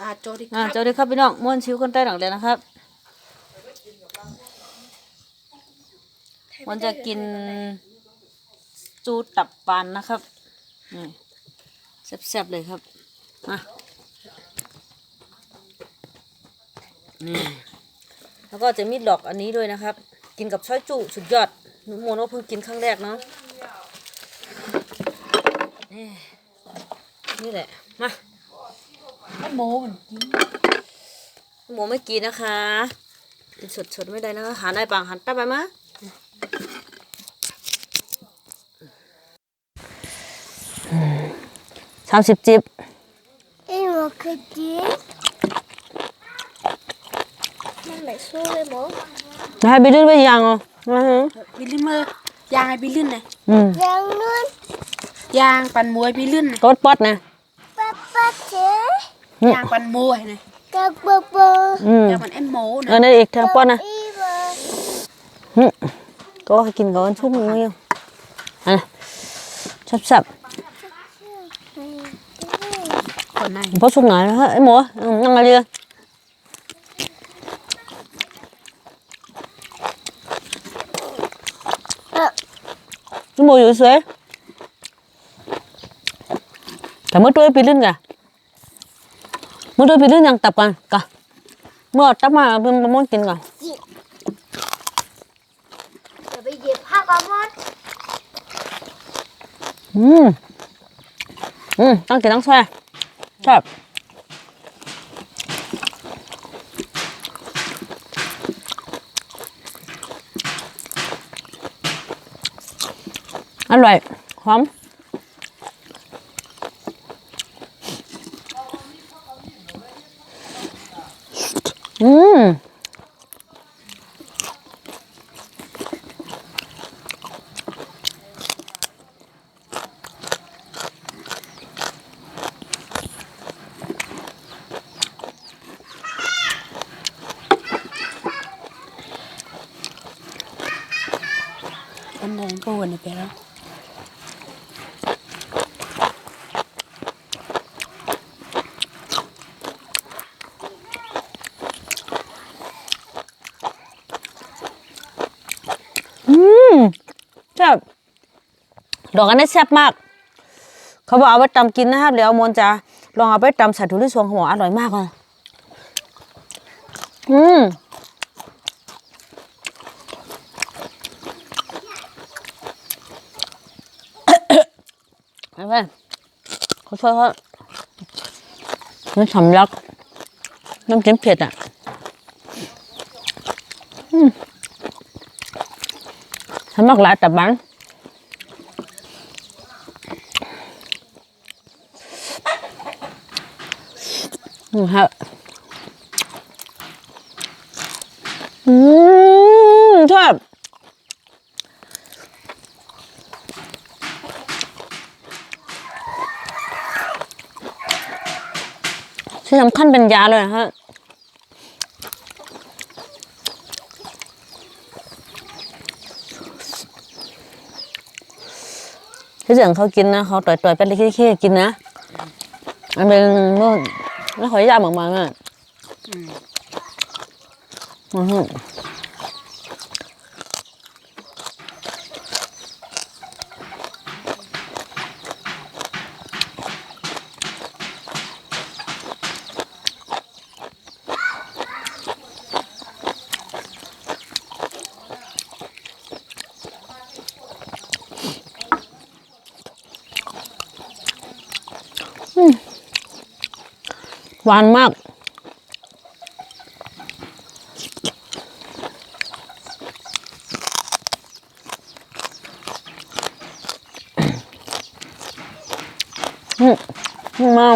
อ่าโจดิคอ่ารับเจ้าดีครับพี่น้องม้วนชิวคนใต้หลังเลยนะครับมันจะกินจูตับปานนะครับนี่แซ่บๆเลยครับมานี่แล้วก็จะมีดอกอันนี้ด้วยนะครับ กินกับช้อยจุสุดยอดหนูโมโนเพิ่งกินครั้งแรกเนาะนี่นี่แหละมาให้ โมมันกินหมูไม่กินนะคะกินสดๆไม่ได้นะคะหาได้ปังหันแป๊บไปมะสามสิบจิบ Em một cái chiếc Nó lại xuống đây bố จะให้ไปลื่นไปยังอะมาฮะบิลลินเมอร์ยางไอ้บิลลินนะอืม Răng luôn ยางปันมวยบิลลินนะกดป๊อดนะ Ba ba chế ยางปันมวยนะ Các bơ bơ อืมยางปันเอ็มโมเอ อนะนั่นอีกเธอป๊อดนะ Y bơ หึก็ให้กินก่อนชุ่มมืออยู่อันนะสับคนไหนๆพอสุกหน่อยนะฮะไอ้ห มูอืมนั่งอะไรเลยไอ้หมูอยู่สวยแต่เมื่อตัวไปลื่นกะเมื่อตัวไปลื่นยังตับกันกะเมื่อตับมาเป็นมะม่วงกินก่อน Rồi bây giờ phát có món อืมอืมต้องกินต้องแช่ชอบอร่อยหอมอืม คนไหนก็วันนี้ไปแล้ว อืมแซ่บ ดอกอันนี้แซ่บมาก เขาบอกเอาไปตำกินนะครับเดี๋ยวมนจะลองเอาไปตำใส่ถั่วลิสงหัวอร่อยมากเลยอืมไปไปเขาช่วยเขาน้ำสำลัก น้ำจิ้มเผ็ดอะฉันมักหลายแต่บัน อืมครับอืมชอบที่สำคัญเป็นยาเลยฮะที่เสียงเขากินนะเขาต่อยต่อยๆไปเลยขี้ๆกินนะ มันเป็นนู่น แล้วหอยยากมากๆอะอือ หวานมากอืมอืมมา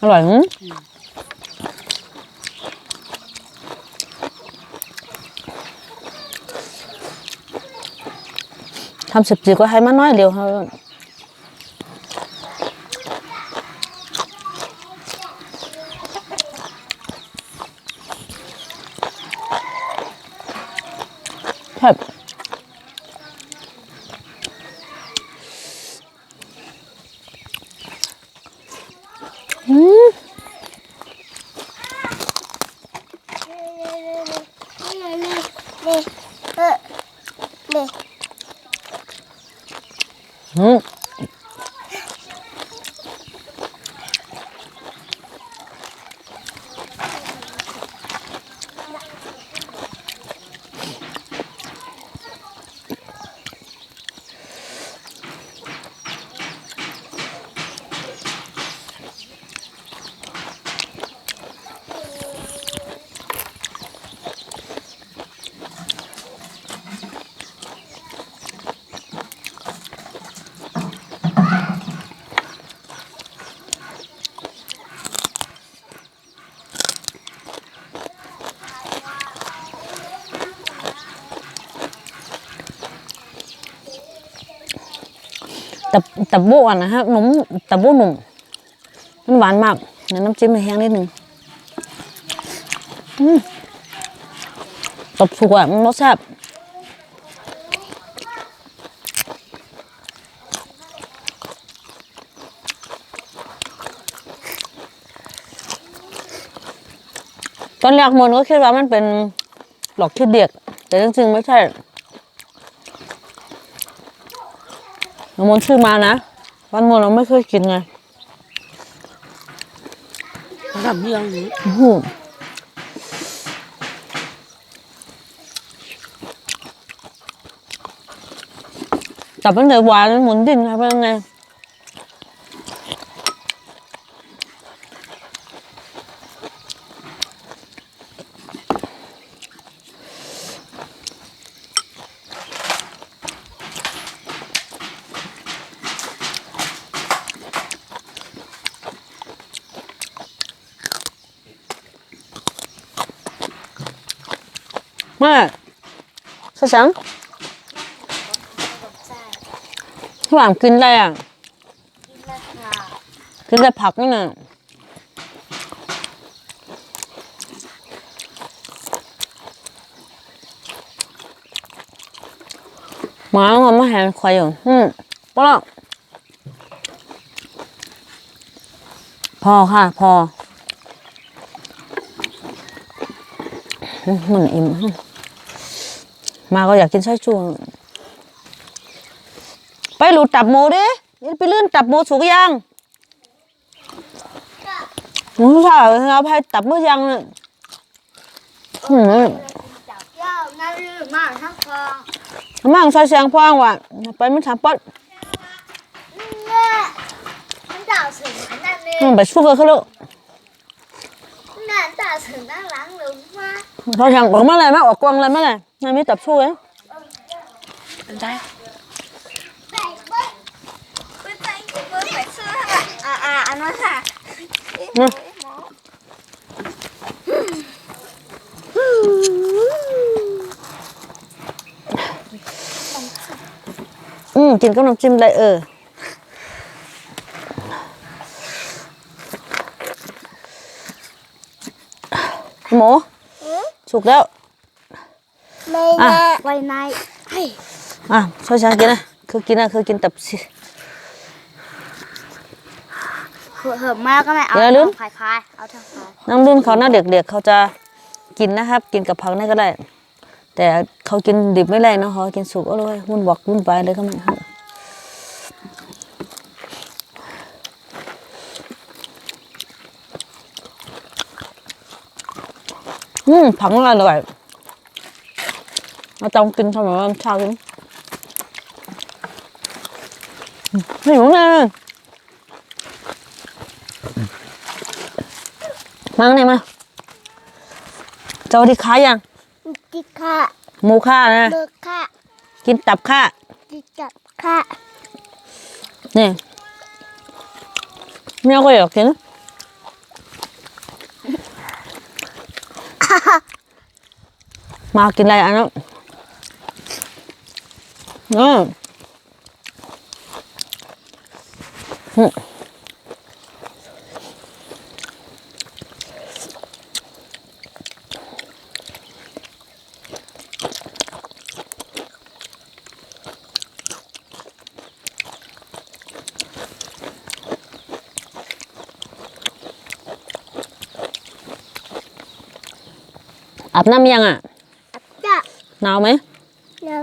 อร่อยหืม ทำสิบจีก็ให้มันน้อยเร็วเท่านั้บ อื แต่แต่โบอะนะฮะหนุ่มแต่โบหนุ่มมันหวานมากเดี๋ยวน้ำจิ้มแห้งนิดนึงอืมตบสุกอะมันรสแซ่บตอนแรกมนก็คิดว่ามันเป็นหลอกที่เด็ก แต่จริงๆไม่ใช่ น้ำมนต์ชื่อมานะวันมนต์เราไม่เคยกินไงทำเรื่องนี้อื้อหือแต่เป็นเดือหวานหมุนดินครับเป็นไง แม่สสังหวานกินอะไรอ่ะ กินแต่ผักนี่น่ะหมา我们还快有嗯不了พอค่ะ พออืมมันอิ่ม มาก็อยากกินไส้จูไปหลุดตับหมูดินี่ไปลื่นตับหมูสุกยังหมูค่ะเราไปตับมือย่างน่ะอืมนั่นลืมมากทั้งกองมั่งใส่เสียงพวางว่ะไปมันถามป๊อดเนี่ยมันด่าถึงขนาดนี้อืมไปสู้กันเขาลูก น่าด่าถึงด้านหลังหรือมาเขาเสียงออกมาเลยไหมออกกวางเลยไหมเลยยังไม่ตับสู้เองอันได้ใส่เบิ้ลเบิ้ลใส่เบิ้ลใส่เสื้ออะอะอันนั้นค่ะนะอืมกินกับน้ำจิ้มเลยเออหมู สุกแล้วไม่อะแน่ไว้ในเฮ้ยอะช่วยฉันกินนะคือกินนะคือกินตับสิเหิมมากก็ไม่เอาอย่าลืมคลายคลายเอาทางคลายน้ำรุ่นเขาหน้าเด็กๆเขาจะกินนะครับ กินกับผักนี่ก็ได้ แต่เขากินดิบไม่ได้เนอะเขากินสุกก็เลยวุ่นวอกวุ่นไปเลยก็ไม่เอา อืมผักมันอร่อยเราต้องกินทำไมว่าชากินอืมไม่อยู่เลยมาไหนมาเจ้าที่ค้ายังจิค่ะหมูค่านะเบิกค่ะกินตับค่าจิจับค่ะนี่แม่ก็อยากกิน มากินอะไรอันนั้นอืมอาบน้ำยังอะ หนาวไหมเรา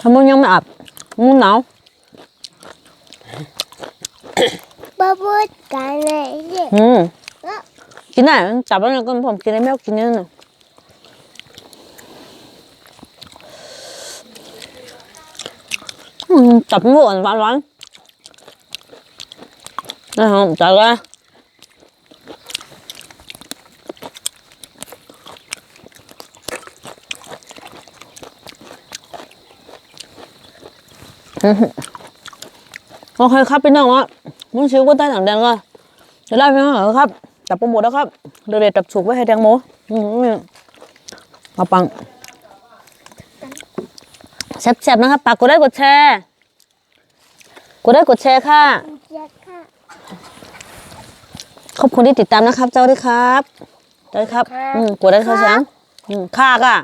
ทำไมยังไม่อาบมึงหนาวบ้าพูดกันเลยเนี่ยอืมกินได้จับแล้วก็ผมกินได้ไม่เอากินนี่น่ะอืมจับไม่หวานหวานหวานนะครับจับเลย โอเคครับพี่น้องอะมึงชิวก็ใต้หนังแดงก็เดี๋ยวเล่าให้ฟังเหรอครับจับโปรโมทแล้วครับเดี๋ยวเด็ดจับฉุกไว้ให้แตงโมอืมมาปังแซ่บๆนะครับปากกดได้กดแชร์กดได้กดแชร์ค่ะเจ็ดค่ะ ขอบคุณที่ติดตามนะครับ เจ้าด้วยครับ เจ้าด้วยครับ อืมกดได้ค่ะเสียงอืมค่าก่ะ